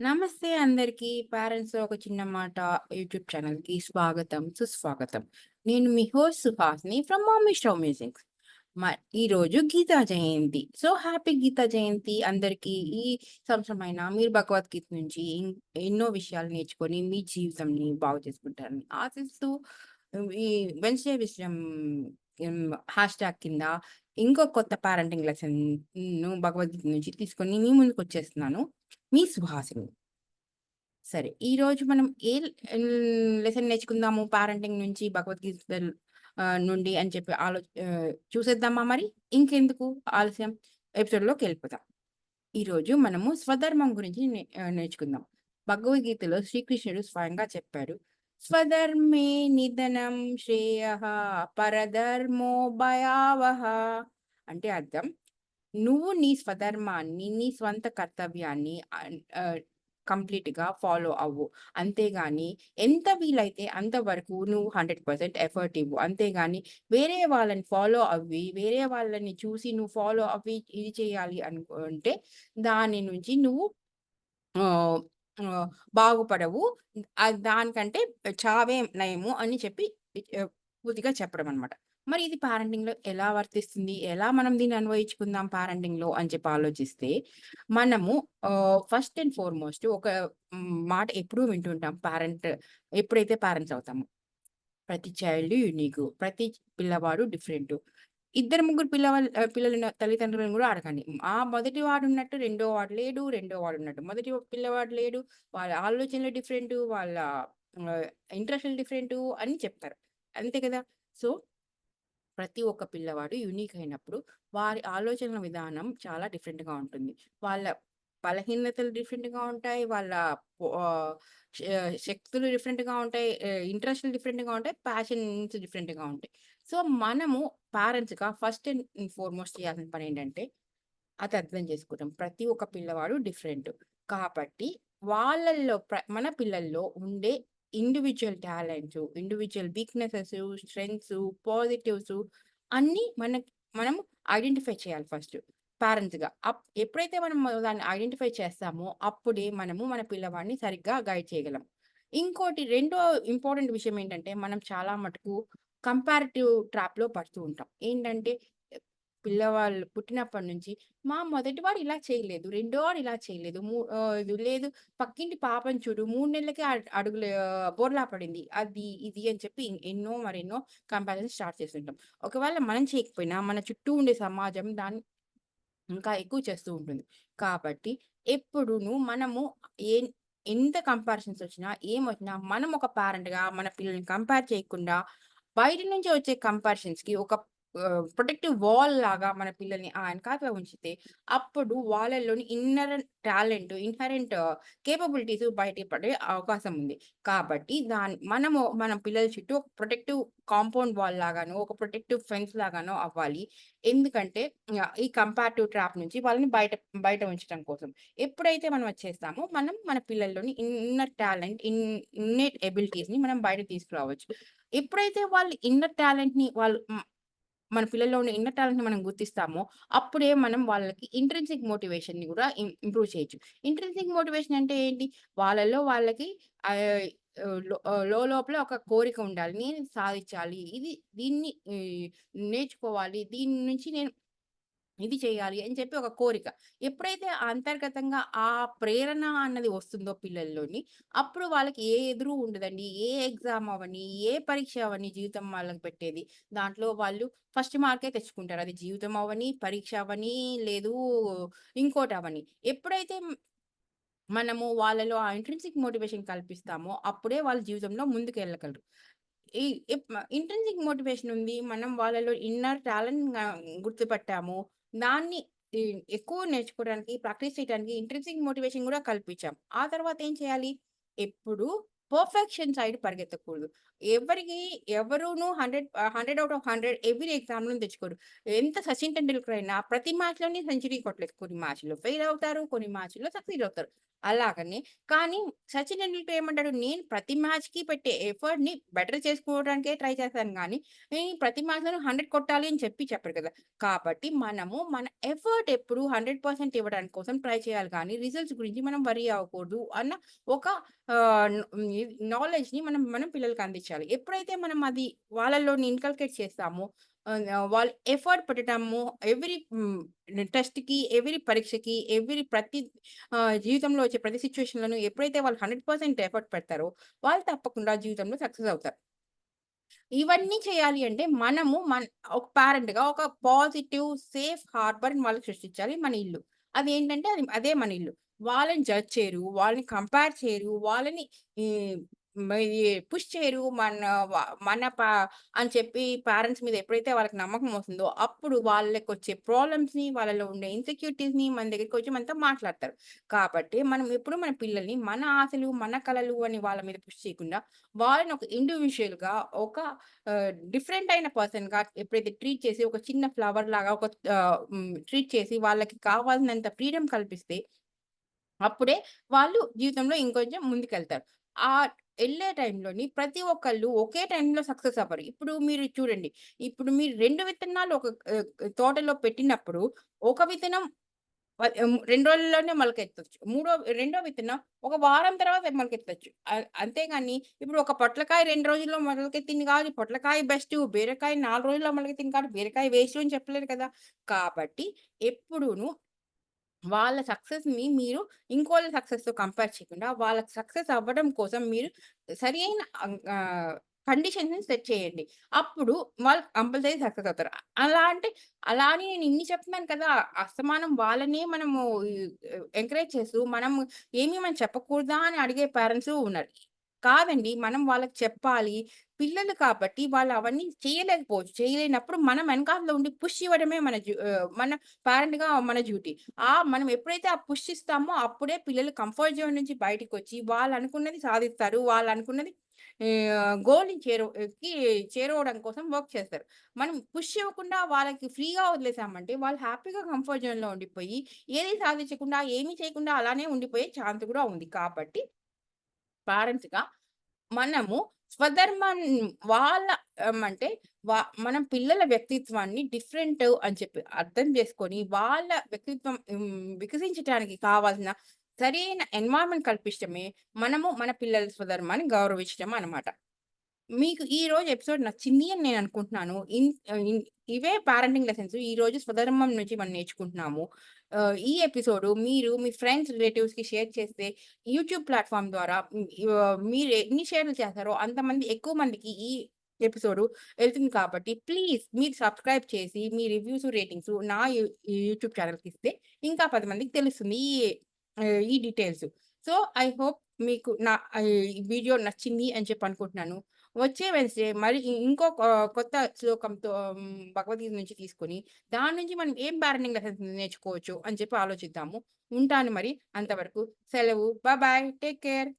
నమస్తే అందరికీ. పేరెంట్స్ ఒక చిన్న మాట యూట్యూబ్ ఛానల్‌కి స్వాగతం, సుస్వాగతం. నేను మీ హోస్ట్ ఫ్రమ్ మామీ షో మ్యూజిక్స్. మ ఈరోజు గీతా జయంతి. సో, హ్యాపీ గీతా జయంతి అందరికీ. ఈ సంవత్సరమైనా మీరు భగవద్గీత నుంచి ఎన్నో విషయాలు నేర్చుకొని మీ జీవితంని బాగు చేసుకుంటారని ఆశిస్తూ ఈ వెన్స్‌డే విషయం హ్యాష్ ట్యాగ్ కింద ఇంకో కొత్త పేరెంటింగ్ లెసన్ భగవద్గీత నుంచి తీసుకొని మీ ముందుకొచ్చేస్తున్నాను. మీ సుహాసిని. సరే. ఈరోజు మనం ఏ లెసన్ నేర్చుకుందాము పేరెంటింగ్ నుంచి భగవద్గీత నుండి అని చెప్పి ఆలో చూసేద్దామా మరి? ఇంకెందుకు ఆలస్యం ఎపిసోడ్‌లోకెళ్ళిపోదాం. ఈరోజు మనము స్వధర్మం గురించి నే నేర్చుకుందాం. భగవద్గీతలో శ్రీకృష్ణుడు స్వయంగా చెప్పాడు. స్వధర్మే నిధనం శ్రేయ పరధర్మో భయావహ. అంటే అర్థం నువ్వు నీ స్వధర్మాన్ని, నీ స్వంత కర్తవ్యాన్ని కంప్లీట్‌గా ఫాలో అవ్వు. అంతేగాని ఎంత వీలైతే అంతవరకు నువ్వు 100% ఎఫర్ట్ ఇవ్వు. అంతేగాని వేరే వాళ్ళని ఫాలో అవ్వి, వేరే వాళ్ళని చూసి నువ్వు ఫాలో అవ్వి ఇది చేయాలి అనుకుంటే దాని నుంచి నువ్వు బాగుపడవు. దానికంటే చావే నయము అని చెప్పి పూర్తిగా చెప్పడం అన్నమాట. మరి ఇది పేరెంటింగ్‌లో ఎలా వర్తిస్తుంది? ఎలా మనం దీన్ని అన్వయించుకుందాం పేరెంటింగ్‌లో అని చెప్పి ఆలోచిస్తే మనము ఫస్ట్ అండ్ ఫార్‌మోస్ట్ ఒక మాట ఎప్పుడూ వింటుంటాం పేరెంట్ ఎప్పుడైతే పేరెంట్స్ అవుతాము ప్రతి చైల్డ్ యూనిక్. ప్రతి పిల్లవాడు డిఫరెంట్ ఇద్దరు, ముగ్గురు పిల్లవాళ్ళ పిల్లలు తల్లిదండ్రులను కూడా అడగండి. ఆ మొదటి వాడున్నట్టు రెండో వాడు లేడు. రెండో వాడున్నట్టు మొదటి పిల్లవాడు లేడు. వాళ్ళ ఆలోచనలు డిఫరెంట్ వాళ్ళ ఇంట్రెస్ట్లు డిఫరెంట్ అని చెప్తారు. అంతే కదా! సో ప్రతి ఒక్క పిల్లవాడు యూనిక్ అయినప్పుడు వారి ఆలోచనల విధానం చాలా డిఫరెంట్‌గా ఉంటుంది. వాళ్ళ బలహీనతలు డిఫరెంట్‌గా ఉంటాయి. వాళ్ళ శక్తులు డిఫరెంట్‌గా ఉంటాయి. ఇంట్రెస్ట్లు డిఫరెంట్‌గా ఉంటాయి. ప్యాషన్స్ డిఫరెంట్‌గా ఉంటాయి. సో, మనము పేరెంట్స్‌గా ఫస్ట్ అండ్ ఫార్‌మోస్ట్ చేయాల్సిన పని ఏంటంటే అది అర్థం చేసుకుంటాం ప్రతి ఒక్క పిల్లవాడు డిఫరెంట్ కాబట్టి వాళ్ళల్లో ప్ర మన పిల్లల్లో ఉండే individual talents individual weaknesses strengths positives అన్నీ మనకి మనం ఐడెంటిఫై చేయాలి ఫస్ట్ పేరెంట్స్‌గా. అప్ ఎప్పుడైతే మనం దాన్ని ఐడెంటిఫై చేస్తామో అప్పుడే మనము మన పిల్లవాడిని సరిగ్గా గైడ్ చేయగలం. ఇంకోటి రెండో ఇంపార్టెంట్ విషయం ఏంటంటే మనం చాలా మటుకు కంపారిటివ్ ట్రాప్‌లో పడుతూ ఉంటాం. ఏంటంటే పిల్లవాళ్ళు పుట్టినప్పటి నుంచి మా మొదటివాడు ఇలా చేయలేదు. రెండోవాడు ఇలా చేయలేదు. మూ ఇది లేదు పక్కింటి పాపని చూడు మూడు నెలలకే అడుగులే అడుగులు బోర్లా పడింది. అది ఇది అని చెప్పి ఎన్నో మరెన్నో కంపారిజన్ స్టార్ట్ చేస్తుంటాం. ఒకవేళ మనం చేయకపోయినా మన చుట్టూ ఉండే సమాజం దాన్ని ఇంకా ఎక్కువ చేస్తూ ఉంటుంది. కాబట్టి ఎప్పుడును మనము ఏ ఎంత కంపారిజన్స్ వచ్చినా, ఏమొచ్చినా మనం ఒక పేరెంట్‌గా మన పిల్లల్ని కంపేర్ చేయకుండా బయట నుంచి వచ్చే కంపారిజన్స్‌కి ఒక ప్రొటెక్టివ్ వాల్ లాగా మన పిల్లల్ని ఆ వెనకాతల ఉంచితే అప్పుడు వాళ్ళలోని ఇన్నర్ టాలెంట్, ఇన్హరెంట్ కేపబిలిటీస్ బయట పడే అవకాశం ఉంది. కాబట్టి దాన్ని మనము మన పిల్లల చుట్టూ ఒక ప్రొటెక్టివ్ కాంపౌండ్ వాల్ లాగానో, ఒక ప్రొటెక్టివ్ ఫెన్స్ లాగానో అవ్వాలి. ఎందుకంటే ఈ కంపారిటివ్ ట్రాప్ నుంచి వాళ్ళని బయట బయట ఉంచడం కోసం. ఎప్పుడైతే మనం వచ్చేస్తామో మనం మన పిల్లల్లోని ఇన్నర్ టాలెంట్, ఇన్ ఇన్నేట్ ఎబిలిటీస్‌ని మనం బయట తీసుకురావచ్చు. ఎప్పుడైతే వాళ్ళు ఇన్నర్ టాలెంట్‌ని వాళ్ళు మన పిల్లల్లో ఉన్న ఇన్నర్ టాలెంట్‌ని మనం గుర్తిస్తామో అప్పుడే మనం వాళ్ళకి ఇంట్రెన్సిక్ మోటివేషన్‌ని కూడా ఇంప్రూవ్ చేయొచ్చు. ఇంట్రెన్సిక్ మోటివేషన్ అంటే ఏంటి? వాళ్ళలో వాళ్ళకి లో లోపల ఒక కోరిక ఉండాలి. నేను సాధించాలి. ఇది దీన్ని నేర్చుకోవాలి. దీని నుంచి నేను ఇది చేయాలి అని చెప్పి ఒక కోరిక. ఎప్పుడైతే అంతర్గతంగా ఆ ప్రేరణ అన్నది వస్తుందో పిల్లల్లోని అప్పుడు వాళ్ళకి ఏ ఎదురు ఉండదండి. ఏ ఎగ్జామ్ అవని ఏ పరీక్ష అవని జీవితం వాళ్ళకి పెట్టేది. దాంట్లో వాళ్ళు ఫస్ట్ మార్కే తెచ్చుకుంటారు. అది జీవితం అవని పరీక్ష అవని లేదు ఇంకోటి అవని ఎప్పుడైతే మనము వాళ్ళలో ఆ ఇంట్రెన్సిక్ మోటివేషన్ కల్పిస్తామో అప్పుడే వాళ్ళ జీవితంలో ముందుకు వెళ్ళగలరు ఇంట్రిన్సిక్ మోటివేషన్ ఉంది. మనం వాళ్ళలో ఇన్నర్ టాలెంట్ గుర్తుపట్టాము. దాన్ని ఎక్కువ నేర్చుకోవడానికి, ప్రాక్టీస్ చేయడానికి ఇంట్రెన్సిక్ మోటివేషన్ కూడా కల్పించాం. ఆ తర్వాత ఏం చేయాలి? ఎప్పుడు పర్ఫెక్షన్ సైడ్ పరిగెత్తకూడదు. ఎవరికి ఎవరును 100 ఆహ్, 100 ఔట్ ఆఫ్ 100 ఎవ్రి ఎగ్జామ్‌లోను తెచ్చుకోరు. ఎంత సచిన్ టెండూల్కర్ అయినా ప్రతి మ్యాచ్లోనే సెంచరీ కొట్టలేదు. కొన్ని మ్యాచ్‌లో ఫెయిల్ అవుతారు. కొన్ని మ్యాచ్‌లో సక్సీడ్ అవుతారు. అలాగనే కానీ సచిన్ టెండూల్కర్ ఏమంటాడు? నేను ప్రతి మ్యాచ్‌కి పెట్టే ఎఫర్ట్‌ని బెటర్ చేసుకోవడానికే ట్రై చేస్తాను కానీ నేను ప్రతి మ్యాచ్‌లోనూ 100 కొట్టాలి అని చెప్పి చెప్పారు కదా! కాబట్టి మనము మన ఎఫర్ట్ ఎప్పుడు 100% ఇవ్వడానికి కోసం ట్రై చేయాలి కానీ, రిజల్ట్స్ గురించి మనం వరీ అవ్వకూడదు అన్న ఒక నాలెడ్జ్‌ని మనం మనం పిల్లలకి అందించాలి. ఎప్పుడైతే మనం అది వాళ్ళలోని ఇన్కల్కేట్ చేస్తామో వాళ్ళు ఎఫర్ట్ పెట్టడము ఎవ్రీ టెస్ట్‌కి, ఎవ్రీ పరీక్షకి, ఎవ్రీ ప్రతి జీవితంలో వచ్చే ప్రతి సిచ్యువేషన్లను ఎప్పుడైతే వాళ్ళు 100% ఎఫర్ట్ పెడతారో, వాళ్ళు తప్పకుండా జీవితంలో సక్సెస్ అవుతారు. ఇవన్నీ చేయాలి అంటే మనము మన ఒక పేరెంట్‌గా ఒక పాజిటివ్, సేఫ్ హార్బర్‌ని వాళ్ళకి సృష్టించాలి మన ఇల్లు. అది ఏంటంటే అది అదే మన ఇల్లు. వాళ్ళని జడ్జ్ చేయరు. వాళ్ళని కంపేర్ చేయరు. వాళ్ళని పుష్ చేయరు. మన మన పా అని చెప్పి పేరెంట్స్ మీద ఎప్పుడైతే వాళ్ళకి నమ్మకం వస్తుందో, అప్పుడు వాళ్ళకి వచ్చే ప్రాబ్లమ్స్‌ని, వాళ్ళలో ఉండే ఇన్‌సెక్యూరిటీస్‌ని మన దగ్గరికొచ్చి మనతో మాట్లాడతారు. కాబట్టి మనం ఎప్పుడు మన పిల్లల్ని మన ఆశలు, మన కళలు అని వాళ్ళ మీద పుష్ చేయకుండా, వాళ్ళని ఒక ఇండివిజువల్గా ఒక డిఫరెంట్ అయిన పర్సన్‌గా ఎప్పుడైతే ట్రీట్ చేసి ఒక చిన్న ఫ్లవర్ లాగా ఒక ట్రీట్ చేసి వాళ్ళకి కావాల్సినంత ఫ్రీడమ్ కల్పిస్తే అప్పుడే వాళ్ళు జీవితంలో ఇంకొంచెం ముందుకెళ్తారు. ఆ వెళ్ళే టైంలోని ప్రతి ఒక్కళ్ళు ఒకే టైంలో సక్సెస్ అవ్వరు. ఇప్పుడు మీరు చూడండి. ఇప్పుడు మీరు రెండు విత్తనాలు ఒక తోటలో పెట్టినప్పుడు ఒక విత్తనం రెండు రోజుల్లోనే మొలకెత్తవచ్చు మూడో రెండో విత్తనం ఒక వారం తర్వాత మొలకెత్తచ్చు అంతేగాని ఇప్పుడు ఒక పొట్లకాయ రెండు రోజుల్లో మొలకెత్తింది కాదు. పొట్లకాయ బెస్ట్ బీరకాయ నాలుగు రోజుల్లో మొలకెత్తింది కాదు. బీరకాయ వేస్ట్ అని చెప్పలేరు కదా! కాబట్టి ఎప్పుడూను వాళ్ళ సక్సెస్‌ని మీరు ఇంకోళ్ళ సక్సెస్‌తో కంపేర్ చేయకుండా, వాళ్ళకి సక్సెస్ అవ్వడం కోసం మీరు సరి అయిన కండిషన్స్‌ని సెట్ చేయండి. అప్పుడు వాళ్ళు కంపల్సరీ సక్సెస్ అవుతారు. అలా అంటే అలా అని నేను ఇన్ని చెప్తున్నాను కదా! అస్తమానం వాళ్ళనే మనము ఎంకరేజ్ చేస్తూ, మనం ఏమి మనం చెప్పకూడదా అని అడిగే పేరెంట్స్ ఉన్నారు. కాదండి. మనం వాళ్ళకి చెప్పాలి. పిల్లలు కాబట్టి వాళ్ళు అవన్నీ చేయలేకపోవచ్చు. చేయలేనప్పుడు మనం వెనకాలలో ఉండి పుష్ ఇవ్వడమే మన డ్యూ మన పేరెంట్‌గా మన డ్యూటీ. ఆ మనం ఎప్పుడైతే ఆ పుష్ ఇస్తామో అప్పుడే పిల్లలు కంఫర్ట్ జోన్ నుంచి బయటికొచ్చి వాళ్ళనుకున్నది సాధిస్తారు. వాళ్ళు అనుకున్నది గోల్‌ని చేరుకి చేరవడం కోసం వర్క్ చేస్తారు. మనం పుష్ ఇవ్వకుండా వాళ్ళకి ఫ్రీగా వదిలేసామంటే వాళ్ళు హ్యాపీగా కంఫర్ట్ జోన్‌లో ఉండిపోయి ఏది సాధించకుండా, ఏమీ చేయకుండా అలానే ఉండిపోయే ఛాన్స్ కూడా ఉంది. కాబట్టి పేరెంట్స్‌గా మనము స్వధర్మం వాళ్ళ అంటే వా మనం పిల్లల వ్యక్తిత్వాన్ని డిఫరెంట్ అని చెప్పి అర్థం చేసుకొని, వాళ్ళ వ్యక్తిత్వం వికసించడానికి వికసించటానికి కావాల్సిన సరైన ఎన్వైర్న్‌మెంట్ కల్పించడమే మనము మన పిల్లల స్వధర్మాన్ని గౌరవించడం అనమాట మీకు రోజు ఎపిసోడ్ నచ్చింది అని నేను అనుకుంటున్నాను. ఇన్ ఇవే పేరెంటింగ్ లెసన్స్ ఈరోజు స్వధర్మం నుంచి మనం నేర్చుకుంటున్నాము. ఈ ఎపిసోడ్ మీరు మీ ఫ్రెండ్స్, రిలేటివ్స్‌కి షేర్ చేస్తే యూట్యూబ్ ప్లాట్ఫామ్ ద్వారా మీరు ఎన్ని షేర్‌లు చేస్తారో అంతమంది ఎక్కువ మందికి ఈ ఎపిసోడ్ వెళ్తుంది కాబట్టి ప్లీజ్ మీరు సబ్స్క్రైబ్ చేసి మీ రివ్యూస్, రేటింగ్స్ నా యూట్యూబ్ ఛానల్కి ఇస్తే ఇంకా పది మందికి తెలుస్తుంది. ఈ ఈ డీటెయిల్స్. సో, ఐ హోప్ మీకు నా వీడియో నచ్చింది అని చెప్పి అనుకుంటున్నాను. వచ్చే వెన్స్డే మరి ఇంకో కొత్త శ్లోకంతో భగవద్గీత నుంచి తీసుకొని, దాని నుంచి మనం ఏం బ్యారెండింగ్ లెసన్స్ నేర్చుకోవచ్చు అని చెప్పి ఆలోచిద్దాము. ఉంటాను మరి. అంతవరకు సెలవు. బాయ్. Take care.